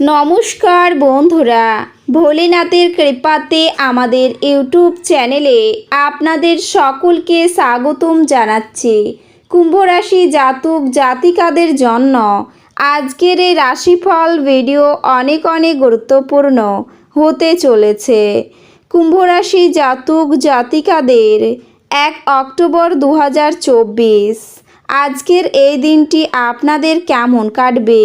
নমস্কার বন্ধুরা, ভোলেনাথের কৃপাতে আমাদের ইউটিউব চ্যানেলে আপনাদের সকলকে স্বাগতম জানাচ্ছি। কুম্ভরাশি জাতক জাতিকাদের জন্য আজকের এই রাশিফল ভিডিও অনেক অনেক গুরুত্বপূর্ণ হতে চলেছে। কুম্ভরাশি জাতক জাতিকাদের এক অক্টোবর দু হাজার চব্বিশ। আজকের এই দিনটি আপনাদের কেমন কাটবে?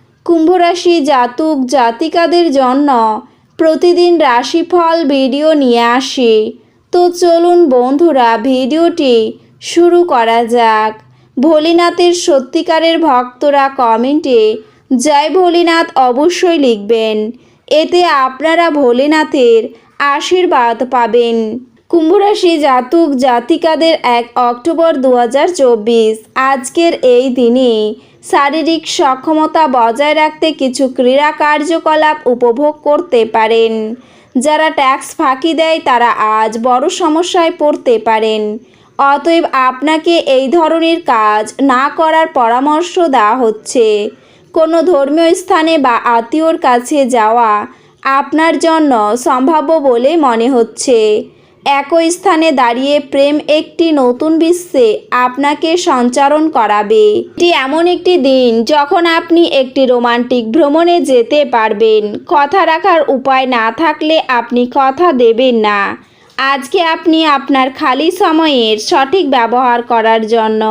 কুম্ভরাশি জাতক জাতিকাদের জন্য প্রতিদিন রাশিফল ভিডিও নিয়ে আসি। তো চলুন বন্ধুরা, ভিডিওটি শুরু করা যাক। ভোলেনাথের সত্যিকারের ভক্তরা কমেন্টে জয় ভোলেনাথ অবশ্যই লিখবেন। এতে আপনারা ভোলেনাথের আশীর্বাদ পাবেন। কুম্ভরাশি জাতক জাতিকাদের এক অক্টোবর দু হাজার চব্বিশ। আজকের এই দিনে শারীরিক সক্ষমতা বজায় রাখতে কিছু ক্রীড়া কার্যকলাপ উপভোগ করতে পারেন। যারা ট্যাক্স ফাঁকি দেয়, তারা আজ বড় সমস্যায় পড়তে পারেন। অতএব আপনাকে এই ধরনের কাজ না করার পরামর্শ দেওয়া হচ্ছে। কোনো ধর্মীয় স্থানে বা আত্মীয়র কাছে যাওয়া আপনার জন্য সম্ভাব্য বলে মনে হচ্ছে। একই স্থানে দাঁড়িয়ে প্রেম একটি নতুন বিশ্বে আপনাকে সঞ্চারণ করাবে। এটি এমন একটি দিন যখন আপনি একটি রোমান্টিক ভ্রমণে যেতে পারবেন। কথা রাখার উপায় না থাকলে আপনি কথা দেবেন না। আজকে আপনি আপনার খালি সময়ের সঠিক ব্যবহার করার জন্য,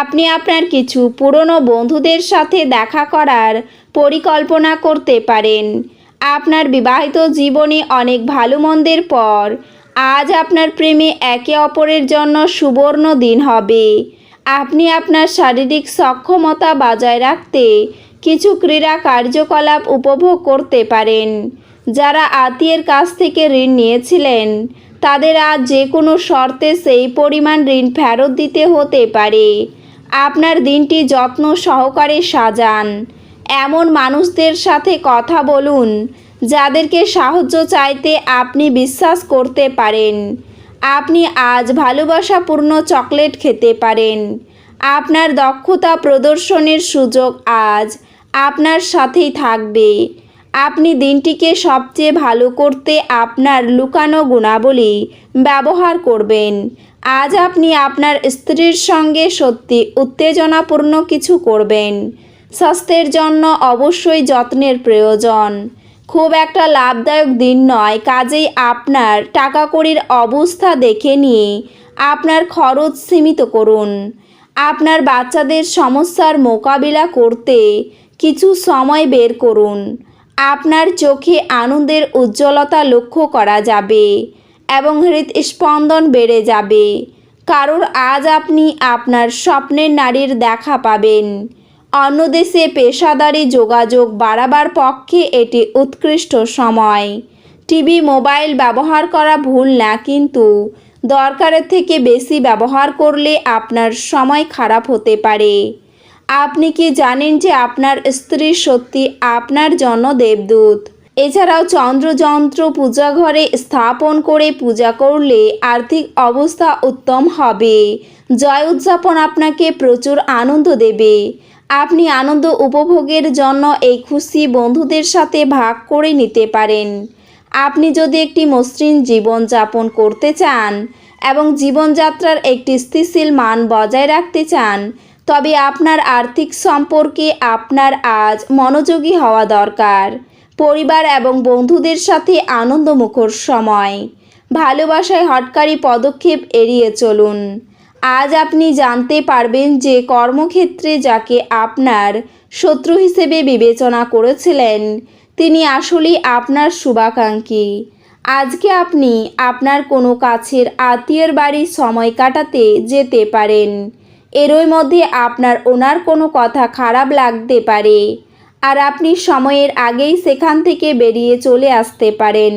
আপনি আপনার কিছু পুরনো বন্ধুদের সাথে দেখা করার পরিকল্পনা করতে পারেন। আপনার বিবাহিত জীবনে অনেক ভালো মন্দের পর আজ আপনার প্রেমে একে অপরের জন্য সুবর্ণ দিন হবে। আপনি আপনার শারীরিক সক্ষমতা বজায় রাখতে কিছু ক্রীড়া কার্যকলাপ উপভোগ করতে পারেন। যারা আত্মীয়ের কাছ থেকে ঋণ নিয়েছিলেন, তাদের আজ যে কোনো শর্তে সেই পরিমাণ ঋণ ফেরত দিতে হতে পারে। আপনার দিনটি যত্ন সহকারে সাজান। এমন মানুষদের সাথে কথা বলুন যাদেরকে সাহায্য চাইতে আপনি বিশ্বাস করতে পারেন। আপনি আজ ভালোবাসাপূর্ণ চকলেট খেতে পারেন। আপনার দক্ষতা প্রদর্শনের সুযোগ আজ আপনার সাথেই থাকবে। আপনি দিনটিকে সবচেয়ে ভালো করতে আপনার লুকানো গুণাবলী ব্যবহার করবেন। আজ আপনি আপনার স্ত্রীর সঙ্গে সত্যি উত্তেজনাপূর্ণ কিছু করবেন। স্বাস্থ্যের জন্য অবশ্যই যত্নের প্রয়োজন। খুব একটা লাভদায়ক দিন নয়, কাজেই আপনার টাকা কড়ির অবস্থা দেখে নিয়ে আপনার খরচ সীমিত করুন। আপনার বাচ্চাদের সমস্যার মোকাবিলা করতে কিছু সময় বের করুন। আপনার চোখে আনন্দের উজ্জ্বলতা লক্ষ্য করা যাবে এবং হৃদস্পন্দন বেড়ে যাবে। কারণ আজ আপনি আপনার স্বপ্নের নারীর দেখা পাবেন। অন্য দেশে পেশাদারি যোগাযোগ বাড়াবার পক্ষে এটি উৎকৃষ্ট সময়। টিভি, মোবাইল ব্যবহার করা ভুল না, কিন্তু দরকারের থেকে বেশি ব্যবহার করলে আপনার সময় খারাপ হতে পারে। আপনি কি জানেন যে আপনার স্ত্রী সত্যি আপনার জন্য দেবদূত? এছাড়াও চন্দ্রযন্ত্র পূজা ঘরে স্থাপন করে পূজা করলে আর্থিক অবস্থা উত্তম হবে। জয় উদযাপন আপনাকে প্রচুর আনন্দ দেবে। আপনি আনন্দ উপভোগের জন্য এই খুশি বন্ধুদের সাথে ভাগ করে নিতে পারেন। আপনি যদি একটি মসৃণ জীবন যাপন করতে চান এবং জীবনযাত্রার একটি স্থিতিশীল মান বজায় রাখতে চান, তবে আপনার আর্থিক সম্পর্কে আপনার আজ মনোযোগী হওয়া দরকার। পরিবার এবং বন্ধুদের সাথে আনন্দমুখর সময়। ভালোবাসায় হটকারী পদক্ষেপ এড়িয়ে চলুন। আজ আপনি জানতে পারবেন যে কর্মক্ষেত্রে যাকে আপনার শত্রু হিসেবে বিবেচনা করেছিলেন, তিনি আসলেই আপনার শুভাকাঙ্ক্ষী। আজকে আপনি আপনার কোনো কাছের আত্মীয়ের বাড়ি সময় কাটাতে যেতে পারেন। এরই মধ্যে আপনার ওনার কোনো কথা খারাপ লাগতে পারে আর আপনি সময়ের আগেই সেখান থেকে বেরিয়ে চলে আসতে পারেন।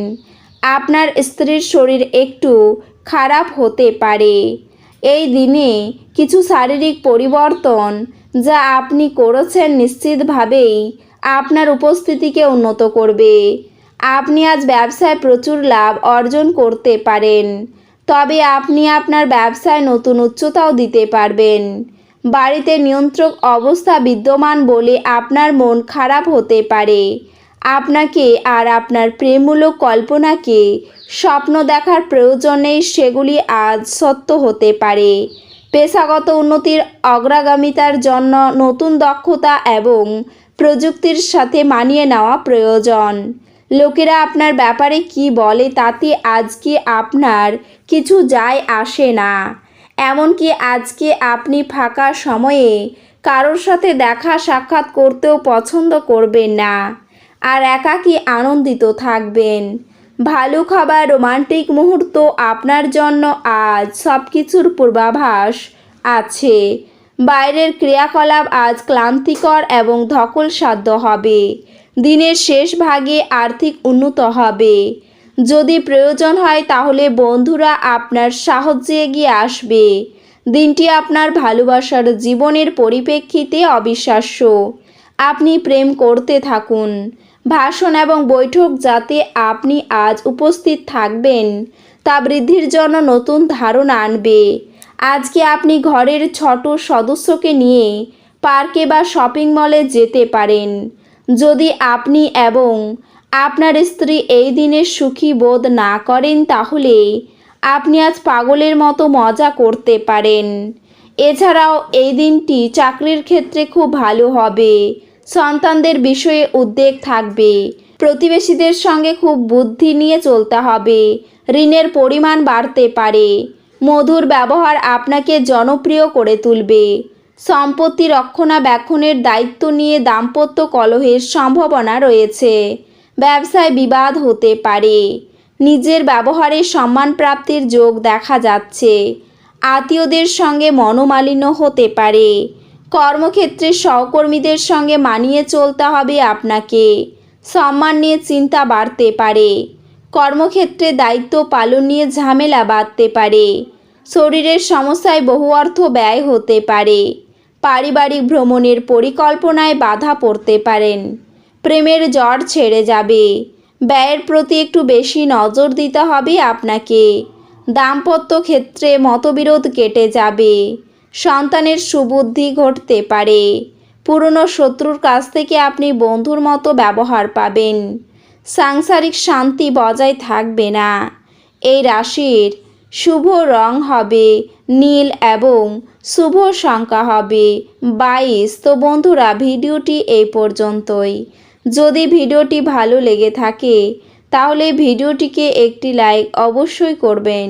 আপনার স্ত্রীর শরীর একটু খারাপ হতে পারে। এই দিনে কিছু শারীরিক পরিবর্তন যা আপনি করেছেন নিশ্চিতভাবেই আপনার উপস্থিতিকে উন্নত করবে। আপনি আজ ব্যবসায় প্রচুর লাভ অর্জন করতে পারেন। তবে আপনি আপনার ব্যবসায় নতুন উচ্চতাও দিতে পারবেন। বাড়িতে নিয়ন্ত্রক অবস্থা বিদ্যমান বলে আপনার মন খারাপ হতে পারে। আপনাকে আর আপনার প্রেমমূলক কল্পনাকে স্বপ্ন দেখার প্রয়োজন সেগুলি আজ সত্য হতে পারে। পেশাগত উন্নতির অগ্রগামিতার জন্য নতুন দক্ষতা এবং প্রযুক্তির সাথে মানিয়ে নেওয়া প্রয়োজন। লোকেরা আপনার ব্যাপারে কি বলে তাতে আজকে আপনার কিছু যায় আসে না। এমনকি আজকে আপনি ফাঁকা সময়ে কারোর সাথে দেখা সাক্ষাৎ করতেও পছন্দ করবেন না। আর একাকী আনন্দিত থাকবেন। ভালো খাবার, রোমান্টিক মুহূর্ত আপনার জন্য আজ সব কিছুর পূর্বাভাস আছে। বাইরের ক্রিয়াকলাপ আজ ক্লান্তিকর এবং ধকল সাধ্য হবে। দিনের শেষ ভাগে আর্থিক উন্নত হবে। যদি প্রয়োজন হয় তাহলে বন্ধুরা আপনার সাহায্যে এগিয়ে আসবে। দিনটি আপনার ভালোবাসার জীবনের পরিপ্রেক্ষিতে অবিশ্বাস্য। আপনি প্রেম করতে থাকুন। ভাষণ এবং বৈঠক যাতে আপনি আজ উপস্থিত থাকবেন, তা বৃদ্ধির জন্য নতুন ধারণা আনবে। আজকে আপনি ঘরের ছোট সদস্যকে নিয়ে পার্কে বা শপিং মলে যেতে পারেন। যদি আপনি এবং আপনার স্ত্রী এই দিনে সুখী বোধ না করেন, তাহলে আপনি আজ পাগলের মতো মজা করতে পারেন। এছাড়াও এই দিনটি চাকরির ক্ষেত্রে খুব ভালো হবে। সন্তানদের বিষয়ে উদ্বেগ থাকবে। প্রতিবেশীদের সঙ্গে খুব বুদ্ধি নিয়ে চলতে হবে। ঋণের পরিমাণ বাড়তে পারে। মধুর ব্যবহার আপনাকে জনপ্রিয় করে তুলবে। সম্পত্তি রক্ষণাবেক্ষণের দায়িত্ব নিয়ে দাম্পত্য কলহের সম্ভাবনা রয়েছে। ব্যবসায় বিবাদ হতে পারে। নিজের ব্যবহারে সম্মান প্রাপ্তির যোগ দেখা যাচ্ছে। আত্মীয়দের সঙ্গে মনোমালিন্য হতে পারে। কর্মক্ষেত্রে সহকর্মীদের সঙ্গে মানিয়ে চলতে হবে আপনাকে। সম্মান নিয়ে চিন্তা বাড়তে পারে। কর্মক্ষেত্রে দায়িত্ব পালন নিয়ে ঝামেলা বাড়তে পারে। শরীরের সমস্যায় বহু অর্থ ব্যয় হতে পারে। পারিবারিক ভ্রমণের পরিকল্পনায় বাধা পড়তে পারেন। প্রেমের জ্বর ছেড়ে যাবে। ব্যয়ের প্রতি একটু বেশি নজর দিতে হবে আপনাকে। দাম্পত্য ক্ষেত্রে মতবিরোধ কেটে যাবে। সন্তানের সুবুদ্ধি ঘটতে পারে। পুরনো শত্রুর কাছ থেকে আপনি বন্ধুর মতো ব্যবহার পাবেন। সাংসারিক শান্তি বজায় থাকবে না। এই রাশির শুভ রং হবে নীল এবং শুভ সংখ্যা হবে বাইশ। তো বন্ধুরা, ভিডিওটি এই পর্যন্তই। যদি ভিডিওটি ভালো লেগে থাকে, তাহলে ভিডিওটিকে একটি লাইক অবশ্যই করবেন।